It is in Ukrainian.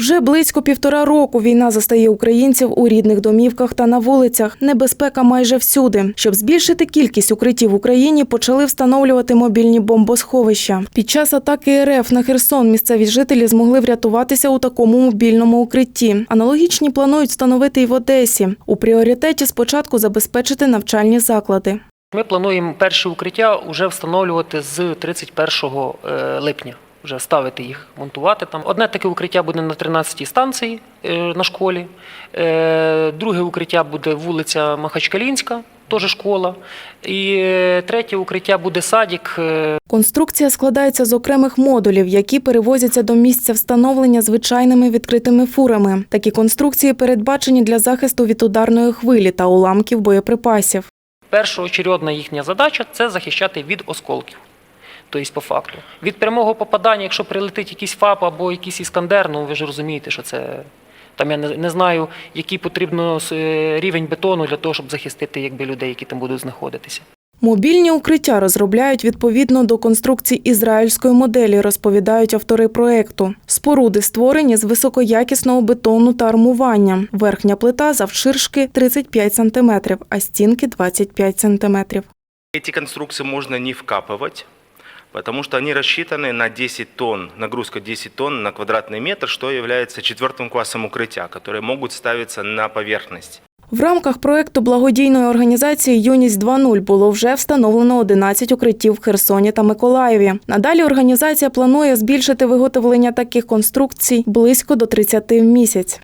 Вже близько півтора року війна застає українців у рідних домівках та на вулицях. Небезпека майже всюди. Щоб збільшити кількість укриттів в Україні, почали встановлювати мобільні бомбосховища. Під час атаки РФ на Херсон місцеві жителі змогли врятуватися у такому мобільному укритті. Аналогічні планують встановити і в Одесі. У пріоритеті спочатку забезпечити навчальні заклади. Ми плануємо перші укриття вже встановлювати з 31 е, липня. Вже ставити їх, монтувати там. Одне таке укриття буде на 13-й станції е, на школі. Е, Друге укриття буде вулиця Махачкалінська, теж школа. І е, третє укриття буде садик. е, Конструкція складається з окремих модулів, які перевозяться до місця встановлення звичайними відкритими фурами. Такі конструкції передбачені для захисту від ударної хвилі та уламків боєприпасів. Першоочередна їхня задача це захищати від осколків. Тобто, по факту. Від прямого попадання, якщо прилетить якийсь ФАП або якийсь іскандер, ну ви ж розумієте, що це. Там я не, не знаю, який потрібно е, рівень бетону для того, щоб захистити якби, людей, які там будуть знаходитися. Мобільні укриття розробляють відповідно до конструкцій ізраїльської моделі, розповідають автори проекту. Споруди створені з високоякісного бетону та армування. Верхня плита завширшки 35 см, а стінки 25 см. Эти конструкции можно не вкапывать, потому что они рассчитаны на 10 тонн, нагрузка 10 тонн на квадратный метр, что является четвертым классом укрытия, которые могут ставиться на поверхность. В рамках проекту благодійної організації Юність 2.0 було вже встановлено 11 укриттів в Херсоні та Миколаєві. Надалі організація планує збільшити виготовлення таких конструкцій близько до 30 в місяць.